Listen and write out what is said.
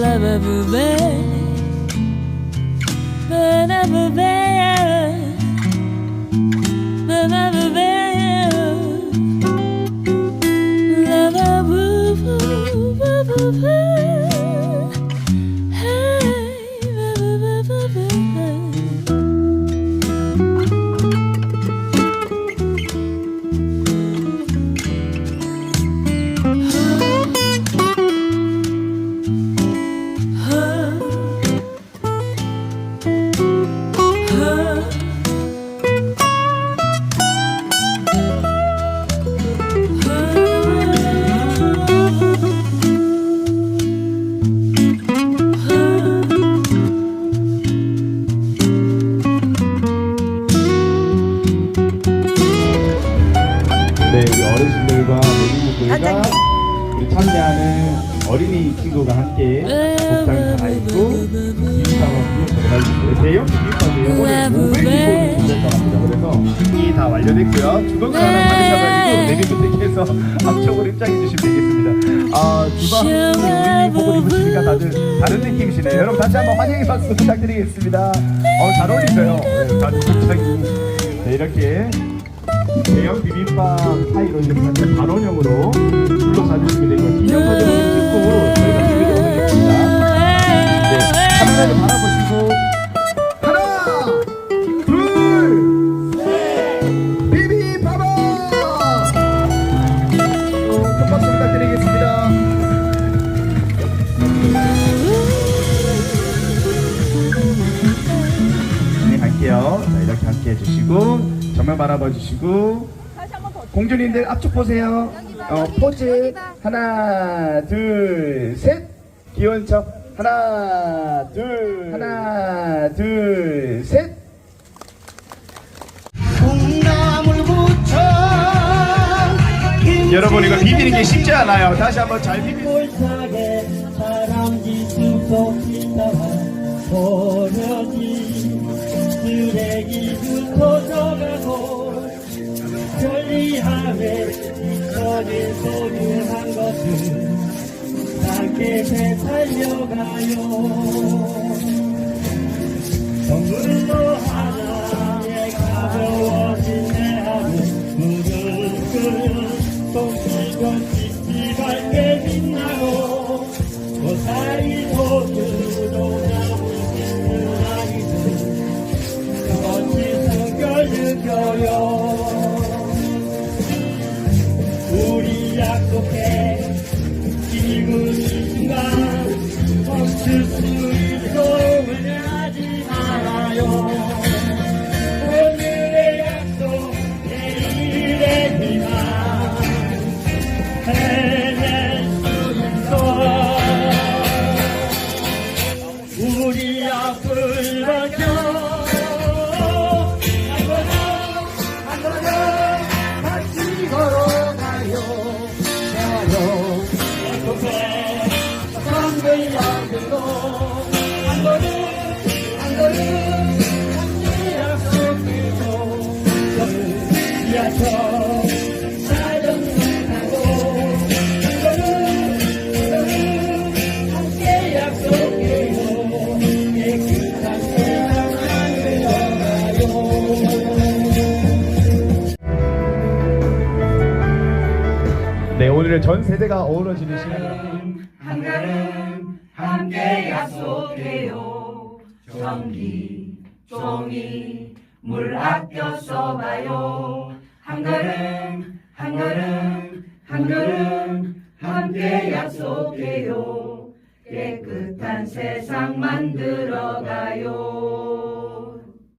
love of ever, baby, but I'm a baby. 네, 우리 어르신들과 노부부들과 우리 참여하는 어린이 친구가 함께 복장 갈아입고 비빔밥을 전달해주세요. 대형 비빔밥이에요. 오늘 500인분을 준비했다고 합니다. 그래서 준비 다 완료됐고요. 주방가락 받으셔가지고 내비분들께서 앞쪽으로 입장해 주시면 되겠습니다. 아, 주방 우리 유니폼을 입으시니까 다들 다른 느낌이시네요. 여러분 다시 한번 환영의 박수 부탁드리겠습니다. 어, 잘 어울리세요. 네, 다들 복장이. 네, 이렇게 대형 비빔밥 사이로 이렇게 반원형으로 둘러싸 주시면 되고 기념 사진을 찍고 저희가 하겠습니다. 네, 부탁드리겠습니다. 네, 해주시고 정면 바라봐 주시고 공주님들 앞쪽 보세요. 어, 포즈 하나, 둘, 셋. 귀여운 척 하나, 둘, 하나, 둘, 셋. 콩나물 부쳐 여러분 이거 비비는 게 쉽지 않아요. 다시 한번 잘 비비. 골차게 사람 쓰레기 흩어져가고 편리함에 잊혀진 소중한 것을 함께 되살려가요. 정글로 오늘은 전 세대가 어우러지는 시간입니다. 한 걸음 함께 약속해요. 전기 종이 물 아껴 써봐요. 한 걸음 한 걸음 한 걸음 함께 약속해요. 깨끗한 세상 만들어가요